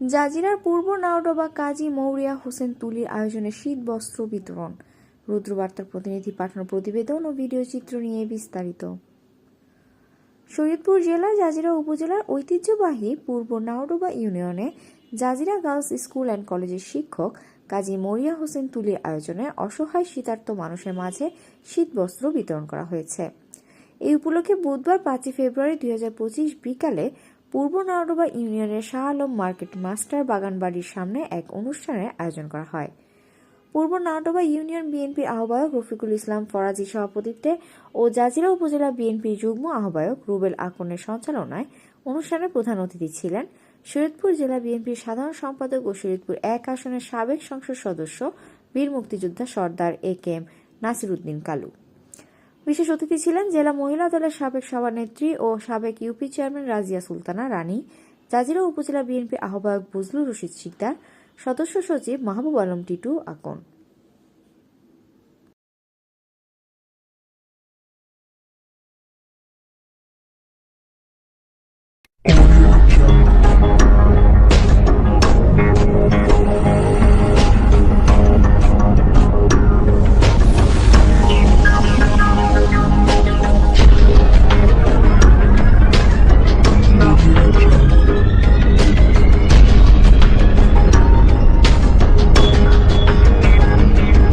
জাজিরার পূর্ব নাওডোবা কাজী মৌরিয়া হোসেন তুলির আয়োজনে শীত বস্ত্র বিতরণ। রুদ্রবার্তার প্রতিনিধি পাঠানো প্রতিবেদন ও ভিডিও চিত্র নিয়ে বিস্তারিত। শরীয়তপুর জেলার জাজিরা উপজেলার ঐতিহ্যবাহী পূর্ব নাওডোবা ইউনিয়নে জাজিরা গার্লস স্কুল অ্যান্ড কলেজের শিক্ষক কাজী মরিয়া হোসেন তুলির আয়োজনে অসহায় শীতার্ত মানুষের মাঝে শীতবস্ত্র বিতরণ করা হয়েছে। এই উপলক্ষে বুধবার পাঁচই ফেব্রুয়ারি দুই হাজার পঁচিশ বিকালে পূর্ব নাওডোবা ইউনিয়নের শাহ আলম মার্কেট মাস্টার বাগানবাড়ির সামনে এক অনুষ্ঠানের আয়োজন করা হয়। পূর্ব নাওডোবা ইউনিয়ন বিএনপির আহ্বায়ক রফিকুল ইসলাম ফরাজি সভাপতিত্বে ও জাজিরা উপজেলা বিএনপির যুগ্ম আহ্বায়ক রুবেল আকনের সঞ্চালনায় অনুষ্ঠানে প্রধান অতিথি ছিলেন শরীয়তপুর জেলা বিএনপির সাধারণ সম্পাদক ও শরীয়তপুর এক আসনের সাবেক সংসদ সদস্য বীর মুক্তিযোদ্ধা Sardar A K M Nasir Uddin Kalu. বিশেষ অতিথি ছিলেন জেলা মহিলা দলের সাবেক সভানেত্রী ও সাবেক ইউপি চেয়ারম্যান রাজিয়া সুলতানা রানী, জাজিরা উপজেলা বিএনপি আহ্বায়ক বুজলু রশিদ শিকদার, সদস্য সচিব মাহবুব আলম টিটু আকন।